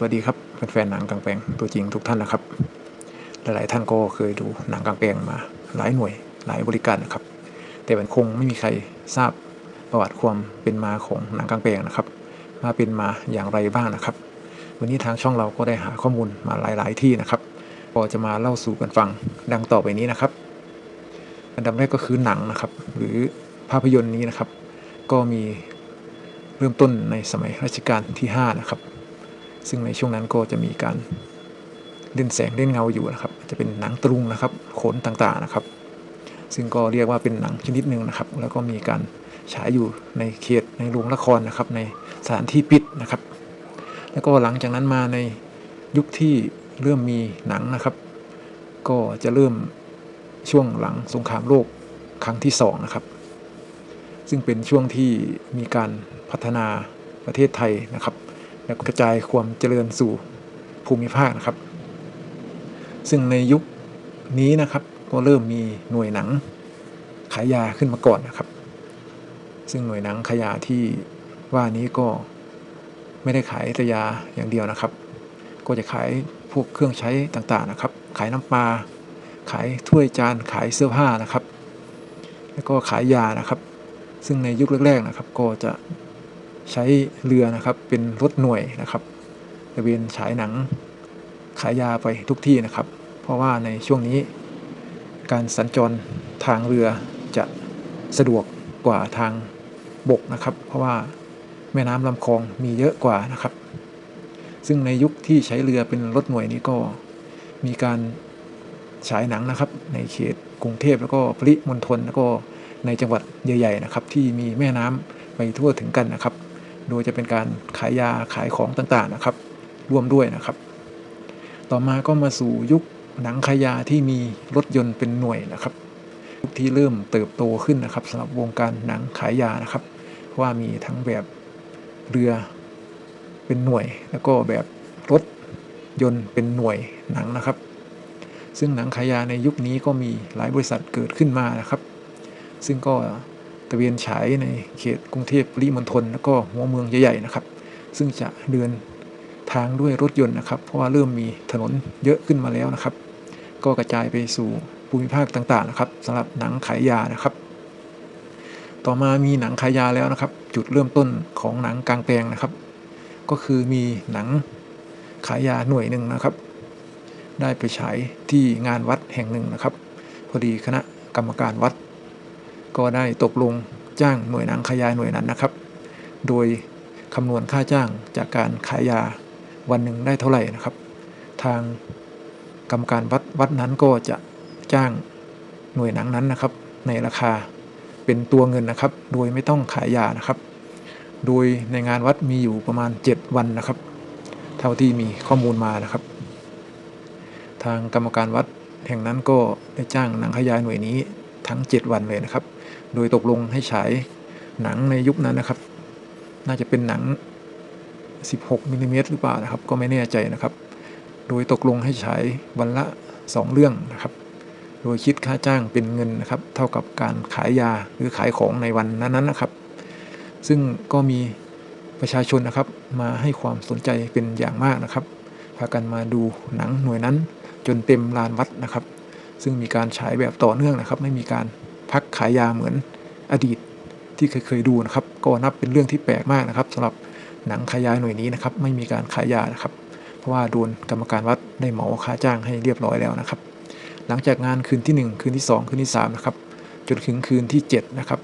สวัสดีครับแฟนๆหนังกลางแปลงตัวจริงทุกท่านนะครับ หลายๆท่านก็เคยดูหนังกลางแปลงมาหลายหน่วยหลายบริการนะครับ แต่มันคงไม่มีใครทราบประวัติความเป็นมาของหนังกลางแปลงนะครับมาเป็นมาอย่างไรบ้างนะครับ วันนี้ทางช่องเราก็ได้หาข้อมูลมาหลาย ๆ ที่นะครับก็จะมาเล่าสู่กันฟังดังต่อไปนี้นะครับ อันดับแรกก็คือหนังนะครับ หรือภาพยนตร์นี้นะครับ ก็มีเริ่มต้นในสมัยรัชกาลที่ 5 นะครับ ซึ่งในช่วงนั้นก็จะมีการเล่นแสงเล่นเงาอยู่นะครับ จะเป็นหนังตรุงนะครับขนต่างๆนะครับ ซึ่งก็เรียกว่าเป็นหนังชนิดหนึ่งนะครับ แล้วก็มีการฉายอยู่ในเขตในโรงละครนะครับ ในสถานที่ปิดนะครับ แล้วก็หลังจากนั้นมาในยุคที่เริ่มมีหนังนะครับ ก็จะเริ่มช่วงหลังสงครามโลกครั้งที่สองนะครับ ซึ่งเป็นช่วงที่มีการพัฒนาประเทศไทยนะครับ และกระจายความเจริญสู่ภูมิภาคนะครับ ซึ่งในยุคนี้นะครับก็เริ่มมีหน่วยหนังขายยาขึ้นมาก่อนนะครับ ซึ่งหน่วยหนังขายยาที่ว่านี้ก็ไม่ได้ขายแต่ยาอย่างเดียวนะครับ ก็จะขายพวกเครื่องใช้ต่างๆนะครับ ขายน้ำปลาขายถ้วยจานขายเสื้อผ้านะครับ แล้วก็ขายยานะครับ ซึ่งในยุคแรกๆนะครับ ก็จะ ใช้เรือนะครับเป็นรถหน่วยนะครับตะเวนฉายหนังขายยาไปทุกที่นะครับ เพราะว่าในช่วงนี้ การสัญจรทางเรือจะสะดวกกว่าทางบกนะครับ เพราะว่าแม่น้ำลำคลองมีเยอะกว่านะครับ ซึ่งในยุคที่ใช้เรือเป็นรถหน่วยนี้ก็มีการฉายหนังนะครับ ในเขตกรุงเทพแล้วก็ปริมณฑลแล้วก็ในจังหวัดใหญ่ๆนะครับ ที่มีแม่น้ำไปทั่วถึงกันนะครับ โดยจะเป็นการขายยาขายของต่างๆนะครับ ร่วมด้วยนะครับ ต่อมาก็มาสู่ยุคหนังขายยาที่มีรถยนต์เป็นหน่วยนะครับยุคที่เริ่มเติบโตขึ้นนะครับสำหรับวงการหนังขายยานะครับ ว่ามีทั้งแบบเรือเป็นหน่วย แล้วก็แบบรถยนต์เป็นหน่วยหนังนะครับ ซึ่งหนังขายยาในยุคนี้ก็มีหลายบริษัทเกิดขึ้นมานะครับ ซึ่งก็ ตะเวนฉายในเขตกรุงเทพปริมณฑลแล้วก็หัวเมืองใหญ่ๆนะครับ ซึ่งจะเดินทางด้วยรถยนต์นะครับ เพราะว่าเริ่มมีถนนเยอะขึ้นมาแล้วนะครับ ก็กระจายไปสู่ภูมิภาคต่างๆนะครับสำหรับหนังขายยานะครับ ต่อมามีหนังขายยาแล้วนะครับ จุดเริ่มต้นของหนังกลางแปลงนะครับ ก็คือมีหนังขายยาหน่วยหนึ่งนะครับ ได้ไปฉายที่งานวัดแห่งหนึ่งนะครับ พอดีคณะกรรมการวัด ก็ได้ตกลงจ้างหน่วยหนังขายยาหน่วยนั้นนะครับ โดยคำนวณค่าจ้างจากการขายยาวันหนึ่งได้เท่าไหร่นะครับ ทางกรรมการวัดวัดนั้นก็จะจ้างหน่วยหนังนั้นนะครับ ในราคาเป็นตัวเงินนะครับ โดยไม่ต้องขายยานะครับ โดยในงานวัดมีอยู่ประมาณ 7 วันนะครับ เท่าที่มีข้อมูลมานะครับ ทางกรรมการวัดแห่งนั้นก็ได้จ้างหนังขยายหน่วยนี้ทั้ง 7 วันเลยนะครับ โดยตกลงให้ฉายหนังในยุคนั้นนะครับ น่าจะเป็นหนัง 16มิลลิเมตรหรือเปล่านะครับ ก็ไม่แน่ใจนะครับ โดยตกลงให้ฉายวันละ 2 เรื่องนะครับ โดยคิดค่าจ้างเป็นเงินนะครับ เท่ากับการขายยาหรือขายของในวันนั้นๆนะครับ ซึ่งก็มีประชาชนนะครับมาให้ความสนใจเป็นอย่างมากนะครับ พากันมาดูหนังหน่วยนั้นจนเต็มลานวัดนะครับ ซึ่งมีการฉายแบบต่อเนื่องนะครับ ไม่มีการ พักขายยาเหมือนอดีตที่เคยเคยดูนะครับ ก็นับเป็นเรื่องที่แปลกมากนะครับสำหรับหนังขายยาหน่วยนี้นะครับ ไม่มีการขายยานะครับ เพราะว่าโดนกรรมการวัดได้เหมาค่าจ้างให้เรียบร้อยแล้วนะครับ หลังจากงานคืนที่ 1 คืนที่ 2 คืนที่3นะครับจนถึงคืนที่7นะครับ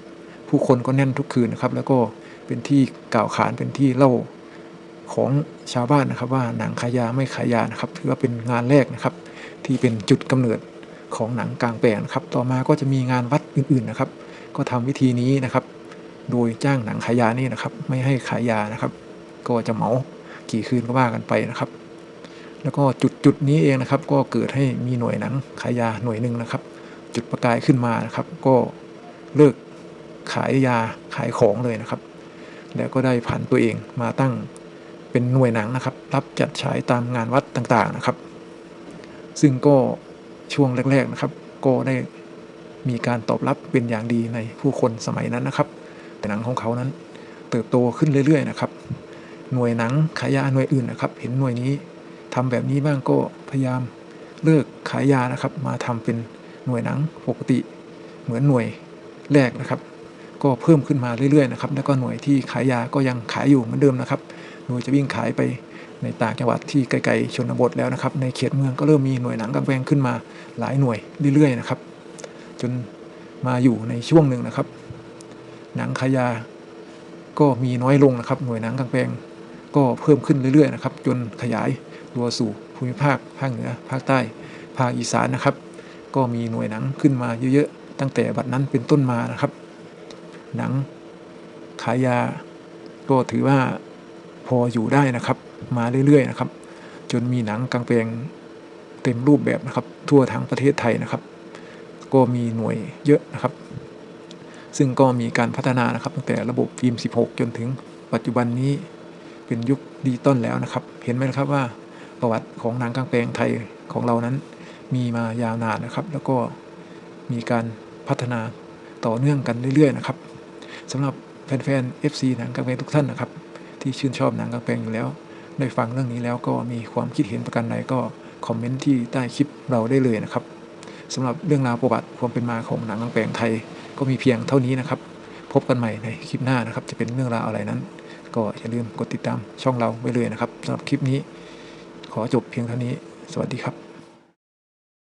ผู้คนก็แน่นทุกคืนนะครับ แล้วก็เป็นที่กล่าวขานเป็นที่เล่าของชาวบ้านนะครับว่าหนังขายยาไม่ขายยานะครับถือว่าเป็นงานแรกนะครับ ที่เป็นจุดกำเนิด ของหนังกลางแปลงนครับ ต่อมาก็จะมีงานวัดอื่นๆนะครับ ก็ทำวิธีนี้นะครับ โดยจ้างหนังขายยานี่นะครับ ไม่ให้ขายยานะครับ ก็จะเหมากี่คืนก็ว่ากันไปนะครับ แล้วก็จุดจุดนี้เองนะครับ ก็เกิดให้มีหน่วยหนังขายยาหน่วยหนึ่งนะครับ จุดประกายขึ้นมานะครับ ก็เลิกขายยาขายของเลยนะครับ แล้วก็ได้ผันตัวเองมาตั้งเป็นหน่วยหนังนะครับ รับจัดฉายตามงานวัดต่างๆนะครับ ซึ่งก็ ช่วงแรกๆนะครับ ก็ได้มีการตอบรับเป็นอย่างดีในผู้คนสมัยนั้นนะครับหนังของเขานั้น เติบโตขึ้นเรื่อย ๆ นะครับ หน่วยหนังขายยาหน่วยอื่นนะครับ เห็นหน่วยนี้ทำแบบนี้บ้างก็พยายามเลิกขายยานะครับ มาทำเป็นหน่วยหนังปกติ เหมือนหน่วยแรกนะครับ ก็เพิ่มขึ้นมาเรื่อยๆนะครับ แล้วก็หน่วยที่ขายยาก็ยังขายอยู่เหมือนเดิมนะครับ หน่วยจะวิ่งขายไป ในต่างจังหวัดที่ไกลๆชนบทแล้วนะครับ ในเขตเมืองก็เริ่มมีหน่วยหนังกางแปลงขึ้นมาหลายหน่วยเรื่อยๆนะครับ จนมาอยู่ในช่วงหนึ่งนะครับ หนังขายาก็มีน้อยลงนะครับ หน่วยหนังกลางแปลงก็เพิ่มขึ้นเรื่อยๆนะครับ จนขยายตัวสู่ภูมิภาคภาคเหนือภาคใต้ภาคอีสานนะครับ ก็มีหน่วยหนังขึ้นมาเยอะๆตั้งแต่บัดนั้นเป็นต้นมานะครับ หนังขายยาก็ถือว่าพออยู่ได้นะครับ มาเรื่อยๆนะครับ จนมีหนังกลางแปลงเต็มรูปแบบนะครับ ทั่วทั้งประเทศไทยนะครับ ก็มีหน่วยเยอะนะครับ ซึ่งก็มีการพัฒนานะครับ ตั้งแต่ระบบฟิล์ม 16 จนถึงปัจจุบันนี้เป็นยุคดิจิตอลแล้วนะครับ เห็นไหมครับว่าประวัติของหนังกลางแปลงไทยของเรานั้นมีมายาวนานนะครับ แล้วก็มีการพัฒนาต่อเนื่องกันเรื่อยๆนะครับสำหรับแฟนๆ FC หนังกลางแปลงทุกท่านนะครับ ที่ชื่นชอบหนังกลางแปลงอยู่แล้ว ได้ฟังเรื่องนี้แล้วก็มีความคิดเห็นประการใดก็คอมเมนต์ที่ใต้คลิปเราได้เลยนะครับสำหรับเรื่องราวประวัติความเป็นมาของหนังกลางแปลงไทย ก็มีเพียงเท่านี้นะครับ พบกันใหม่ในคลิปหน้านะครับ จะเป็นเรื่องราวอะไรนั้น ก็อย่าลืมกดติดตามช่องเราไว้เลยนะครับสำหรับคลิปนี้ ขอจบเพียงเท่านี้ สวัสดีครับ